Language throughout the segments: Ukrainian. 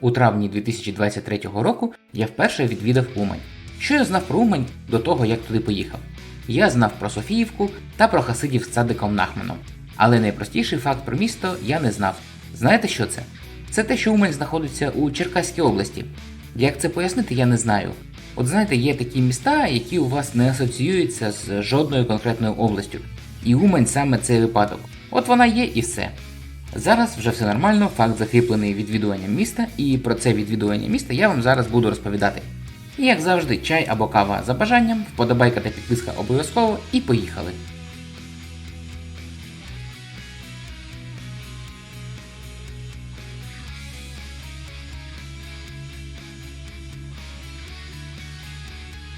У травні 2023 року я вперше відвідав Умань. Що я знав про Умань до того, як туди поїхав? Я знав про Софіївку та про Хасидів з Цадиком Нахманом. Але найпростіший факт про місто я не знав. Знаєте, що це? Це те, що Умань знаходиться у Черкаській області. Як це пояснити, я не знаю. От знаєте, є такі міста, які у вас не асоціюються з жодною конкретною областю. І Умань саме цей випадок. От вона є і все. Зараз вже все нормально, факт закріплений відвідуванням міста, і про це відвідування міста я вам зараз буду розповідати. І як завжди, чай або кава за бажанням, вподобайка та підписка обов'язково і поїхали.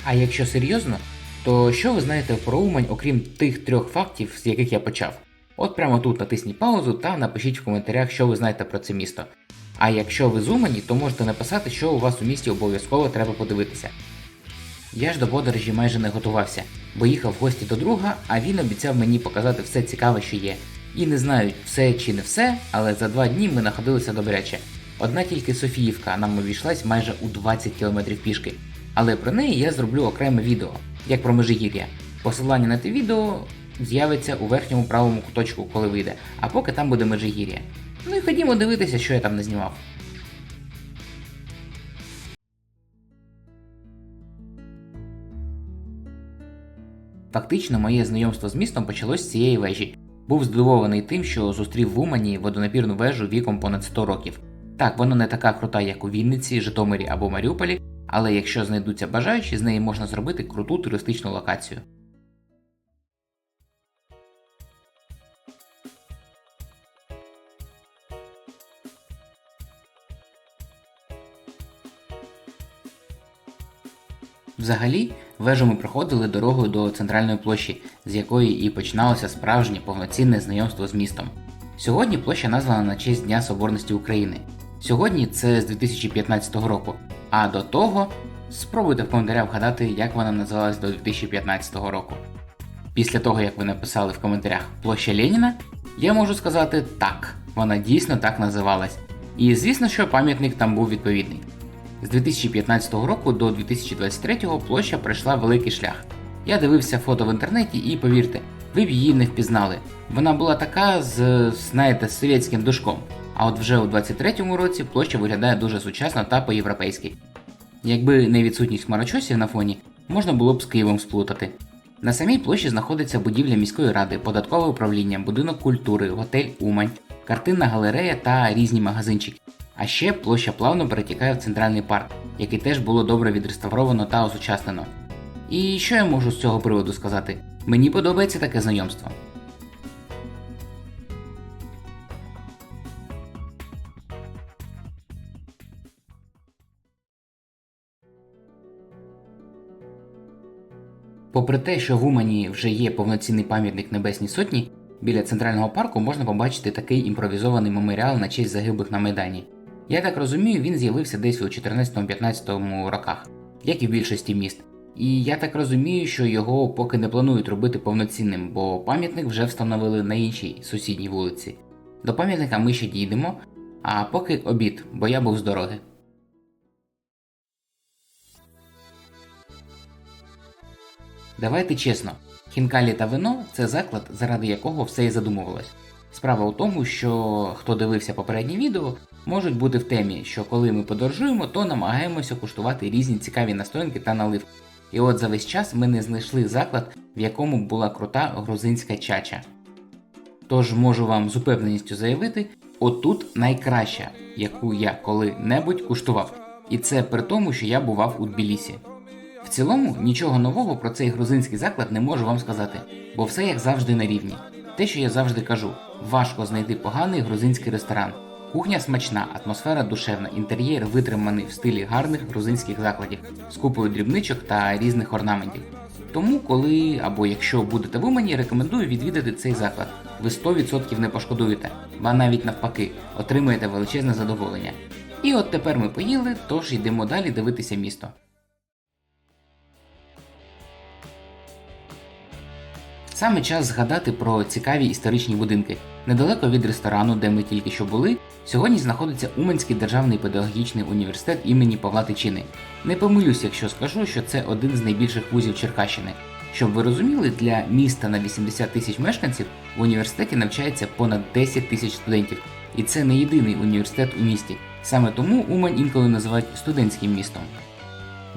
А якщо серйозно, то що ви знаєте про Умань, окрім тих трьох фактів, з яких я почав? От прямо тут натисніть паузу та напишіть в коментарях, що ви знаєте про це місто. А якщо ви з Умані, то можете написати, що у вас у місті обов'язково треба подивитися. Я ж до подорожі майже не готувався, бо їхав в гості до друга, а він обіцяв мені показати все цікаве, що є. І не знаю, все чи не все, але за два дні ми находилися добряче. Одна тільки Софіївка нам обійшлась майже у 20 км пішки. Але про неї я зроблю окреме відео, як про Межигір'я. Посилання на те відео з'явиться у верхньому правому куточку, коли вийде, а поки там буде Межигір'я. Ну і ходімо дивитися, що я там не знімав. Фактично, моє знайомство з містом почалось з цієї вежі. Був здивований тим, що зустрів в Умані водонапірну вежу віком понад 100 років. Так, вона не така крута, як у Вінниці, Житомирі або Маріуполі, але якщо знайдуться бажаючі, з неї можна зробити круту туристичну локацію. Взагалі, вежу ми проходили дорогою до центральної площі, з якої і починалося справжнє повноцінне знайомство з містом. Сьогодні площа названа на честь Дня Соборності України. Сьогодні це з 2015 року, а до того спробуйте в коментарях вгадати, як вона називалась до 2015 року. Після того, як ви написали в коментарях площа Леніна, я можу сказати так, вона дійсно так називалась. І звісно, що пам'ятник там був відповідний. З 2015 року до 2023 площа пройшла великий шлях. Я дивився фото в інтернеті і повірте, ви б її не впізнали. Вона була така з, знаєте, совєтським душком. А от вже у 23-му році площа виглядає дуже сучасно та по-європейськи. Якби не відсутність хмарочосів на фоні, можна було б з Києвом сплутати. На самій площі знаходиться будівля міської ради, податкове управління, будинок культури, готель Умань, картинна галерея та різні магазинчики. А ще площа плавно перетікає в центральний парк, який теж було добре відреставровано та осучаснено. І що я можу з цього приводу сказати? Мені подобається таке знайомство. Попри те, що в Умані вже є повноцінний пам'ятник Небесній Сотні, біля центрального парку можна побачити такий імпровізований меморіал на честь загиблих на Майдані. Я так розумію, він з'явився десь у 14-15 роках, як і в більшості міст. І я так розумію, що його поки не планують робити повноцінним, бо пам'ятник вже встановили на іншій сусідній вулиці. До пам'ятника ми ще дійдемо, а поки обід, бо я був з дороги. Давайте чесно, хінкалі та вино це заклад, заради якого все і задумувалось. Справа у тому, що хто дивився попереднє відео, можуть бути в темі, що коли ми подорожуємо, то намагаємося куштувати різні цікаві настоянки та наливки. І от за весь час ми не знайшли заклад, в якому була крута грузинська чача. Тож можу вам з упевненістю заявити, отут найкраща, яку я коли-небудь куштував. І це при тому, що я бував у Тбілісі. В цілому нічого нового про цей грузинський заклад не можу вам сказати, бо все як завжди на рівні. Те, що я завжди кажу, важко знайти поганий грузинський ресторан. Кухня смачна, атмосфера душевна, інтер'єр витриманий в стилі гарних грузинських закладів з купою дрібничок та різних орнаментів. Тому, коли або якщо будете в Умані, рекомендую відвідати цей заклад. Ви 100% не пошкодуєте, ба навіть навпаки, отримаєте величезне задоволення. І от тепер ми поїли, тож йдемо далі дивитися місто. Саме час згадати про цікаві історичні будинки. Недалеко від ресторану, де ми тільки що були, сьогодні знаходиться Уманський державний педагогічний університет імені Павла Тичини. Не помилюсь, якщо скажу, що це один з найбільших вузів Черкащини. Щоб ви розуміли, для міста на 80 тисяч мешканців в університеті навчається понад 10 тисяч студентів, і це не єдиний університет у місті. Саме тому Умань інколи називають студентським містом.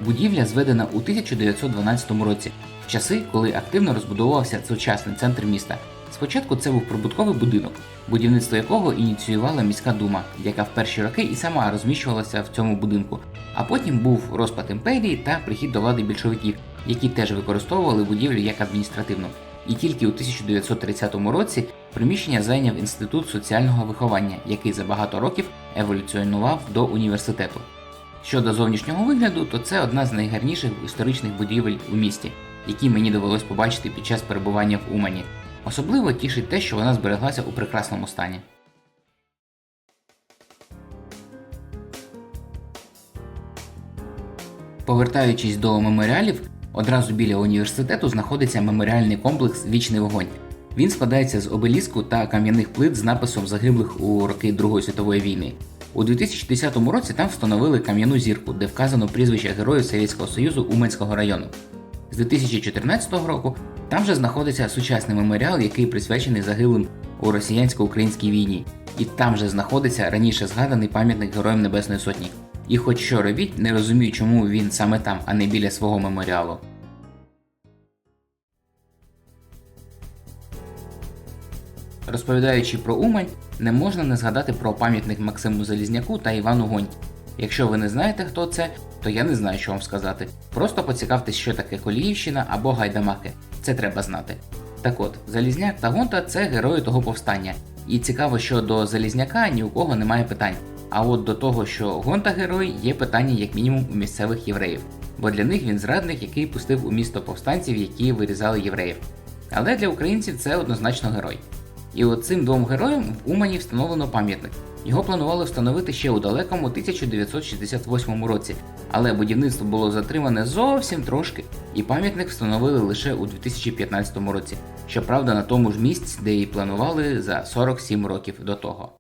Будівля зведена у 1912 році, в часи, коли активно розбудовувався сучасний центр міста. Спочатку це був прибутковий будинок, будівництво якого ініціювала міська дума, яка в перші роки і сама розміщувалася в цьому будинку. А потім був розпад імперії та прихід до влади більшовиків, які теж використовували будівлю як адміністративну. І тільки у 1930 році приміщення зайняв інститут соціального виховання, який за багато років еволюціонував до університету. Щодо зовнішнього вигляду, то це одна з найгарніших історичних будівель у місті, які мені довелось побачити під час перебування в Умані. Особливо тішить те, що вона збереглася у прекрасному стані. Повертаючись до меморіалів, одразу біля університету знаходиться меморіальний комплекс Вічний вогонь. Він складається з обеліску та кам'яних плит з написом загиблих у роки Другої світової війни. У 2010 році там встановили кам'яну зірку, де вказано прізвище Героїв Совєтського Союзу Уманського району. З 2014 року там же знаходиться сучасний меморіал, який присвячений загиблим у росіянсько-українській війні, і там же знаходиться раніше згаданий пам'ятник Героям Небесної Сотні. І хоч що робіть, не розумію, чому він саме там, а не біля свого меморіалу. Розповідаючи про Умань, не можна не згадати про пам'ятник Максиму Залізняку та Івану Гонь. Якщо ви не знаєте, хто це, то я не знаю, що вам сказати. Просто поцікавтесь, що таке Коліївщина або Гайдамаки. Це треба знати. Так от, Залізняк та Гонта це герої того повстання. І цікаво, що до Залізняка ні у кого немає питань. А от до того, що Гонта герой, є питання як мінімум у місцевих євреїв, бо для них він зрадник, який пустив у місто повстанців, які вирізали євреїв. Але для українців це однозначно герой. І от цим двом героям в Умані встановлено пам'ятник. Його планували встановити ще у далекому 1968 році, але будівництво було затримане зовсім трошки, і пам'ятник встановили лише у 2015 році. Щоправда, на тому ж місці, де і планували за 47 років до того.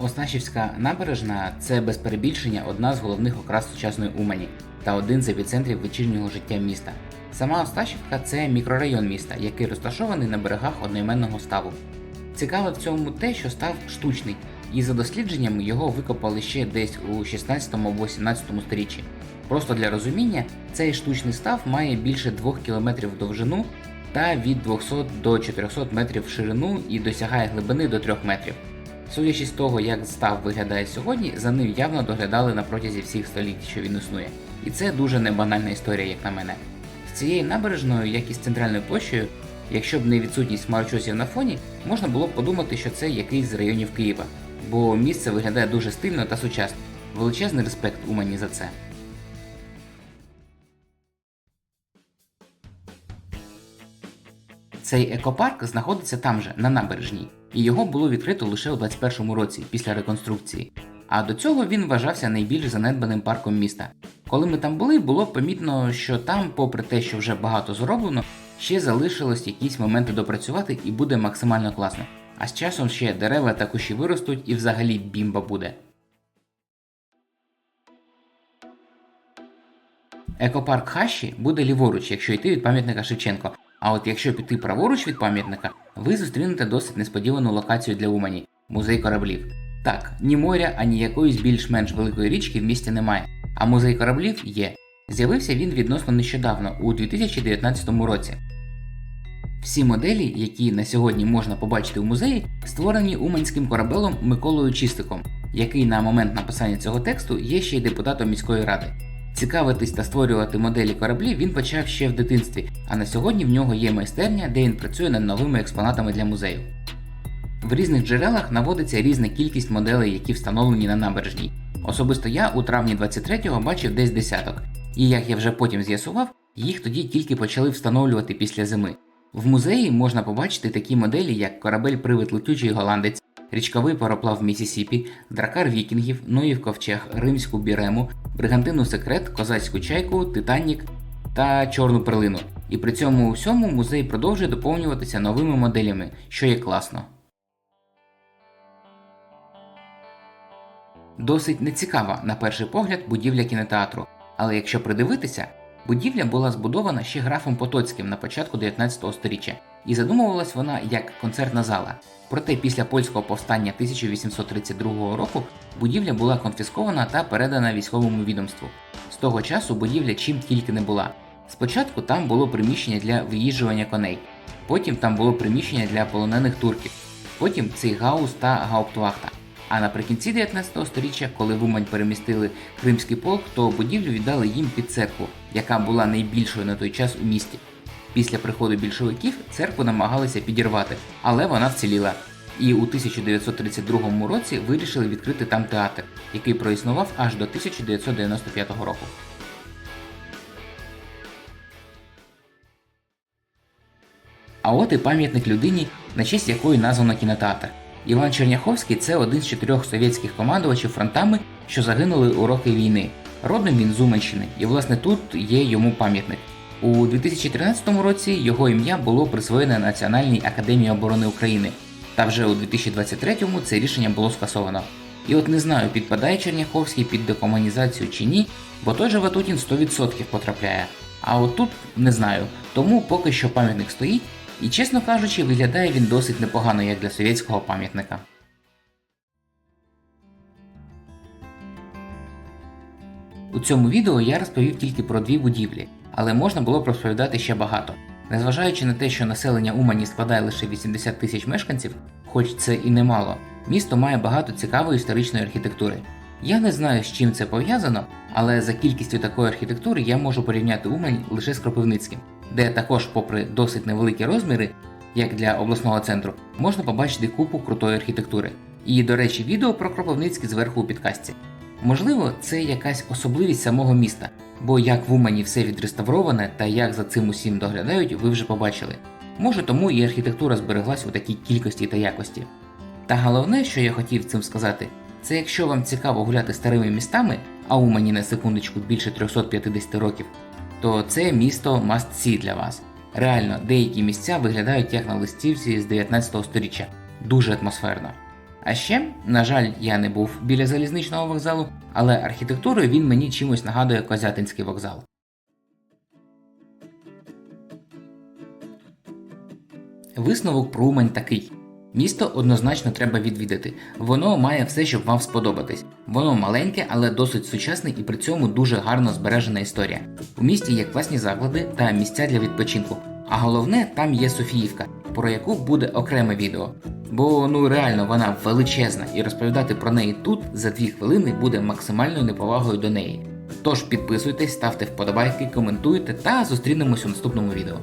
Оснащівська набережна це без перебільшення одна з головних окрас сучасної Умані та один з епіцентрів вечірнього життя міста. Сама Осташівка це мікрорайон міста, який розташований на берегах одноіменного ставу. Цікаве в цьому те, що став штучний, і за дослідженнями його викопали ще десь у 16 або 17 сторіччі. Просто для розуміння, цей штучний став має більше 2 км довжину та від 200 до 400 метрів в ширину і досягає глибини до 3 метрів. Судячи з того, як став виглядає сьогодні, за ним явно доглядали на протязі всіх століть, що він існує. І це дуже небанальна історія, як на мене. З цією набережною, як і з центральною площею, якщо б не відсутність хмарочосів на фоні, можна було б подумати, що це якийсь з районів Києва, бо місце виглядає дуже стильно та сучасно. Величезний респект Умані за це. Цей екопарк знаходиться там же, на набережній, і його було відкрито лише у 21-му році після реконструкції. А до цього він вважався найбільш занедбаним парком міста. Коли ми там були, було помітно, що там, попри те, що вже багато зроблено, ще залишилось якісь моменти допрацювати і буде максимально класно. А з часом ще дерева та кущі виростуть і взагалі бімба буде. Екопарк Хащі буде ліворуч, якщо йти від пам'ятника Шевченко. А от якщо піти праворуч від пам'ятника, ви зустрінете досить несподівану локацію для Умані музей кораблів. Так, ні моря, ані якоїсь більш-менш великої річки в місті немає, а музей кораблів є. З'явився він відносно нещодавно, у 2019 році. Всі моделі, які на сьогодні можна побачити у музеї, створені уманським корабелом Миколою Чистиком, який на момент написання цього тексту є ще й депутатом міської ради. Цікавитись та створювати моделі кораблів він почав ще в дитинстві, а на сьогодні в нього є майстерня, де він працює над новими експонатами для музею. В різних джерелах наводиться різна кількість моделей, які встановлені на набережній. Особисто я у травні 23-го бачив десь десяток, і як я вже потім з'ясував, їх тоді тільки почали встановлювати після зими. В музеї можна побачити такі моделі, як корабель-привид летючий голландець, річковий пароплав Місісіпі, дракар вікінгів, Ноїв ковчег, римську бірему, бригантину секрет, козацьку чайку, Титанік та чорну перлину. І при цьому усьому музей продовжує доповнюватися новими моделями, що є класно. Досить нецікава, на перший погляд, будівля кінотеатру, але якщо придивитися, будівля була збудована ще графом Потоцьким на початку 19 століття, і задумувалась вона як концертна зала. Проте після польського повстання 1832 року будівля була конфіскована та передана військовому відомству. З того часу будівля чим тільки не була. Спочатку там було приміщення для виїжджування коней, потім там було приміщення для полонених турків, потім цей гаус та гауптвахта. А наприкінці 19 століття, коли в Умань перемістили Кримський полк, то будівлю віддали їм під церкву, яка була найбільшою на той час у місті. Після приходу більшовиків церкву намагалися підірвати, але вона вціліла. І у 1932 році вирішили відкрити там театр, який проіснував аж до 1995 року. А от і пам'ятник людині, на честь якої названо кінотеатр. Іван Черняховський це один з чотирьох совєтських командувачів фронтами, що загинули у роки війни. Родом він з Уманщини, і власне тут є йому пам'ятник. У 2013 році його ім'я було присвоєне Національній академії оборони України, та вже у 2023-му це рішення було скасовано. І от не знаю, підпадає Черняховський під декомунізацію чи ні, бо той же Ватутін 100% потрапляє. А от тут не знаю, тому поки що пам'ятник стоїть, і чесно кажучи, виглядає він досить непогано як для совєтського пам'ятника. У цьому відео я розповів тільки про дві будівлі, але можна було б розповідати ще багато. Незважаючи на те, що населення Умані складає лише 80 тисяч мешканців, хоч це і немало, місто має багато цікавої історичної архітектури. Я не знаю, з чим це пов'язано, але за кількістю такої архітектури я можу порівняти Умань лише з Кропивницьким, де також, попри досить невеликі розміри, як для обласного центру, можна побачити купу крутої архітектури. І, до речі, відео про Кропивницький зверху у підкасті. Можливо, це якась особливість самого міста, бо як в Умані все відреставроване та як за цим усім доглядають, ви вже побачили. Може тому і архітектура збереглась у такій кількості та якості. Та головне, що я хотів цим сказати, це якщо вам цікаво гуляти старими містами, а Умані на секундочку більше 350 років, то це місто must see для вас. Реально, деякі місця виглядають як на листівці з 19 століття, дуже атмосферно. А ще, на жаль, я не був біля залізничного вокзалу, але архітектурою він мені чимось нагадує Козятинський вокзал. Висновок про Умань такий. Місто однозначно треба відвідати. Воно має все, щоб вам сподобатись. Воно маленьке, але досить сучасне і при цьому дуже гарно збережена історія. У місті є класні заклади та місця для відпочинку. А головне, там є Софіївка, про яку буде окреме відео. Бо ну реально вона величезна, і розповідати про неї тут за дві хвилини буде максимальною неповагою до неї. Тож підписуйтесь, ставте вподобайки, коментуйте та зустрінемось у наступному відео.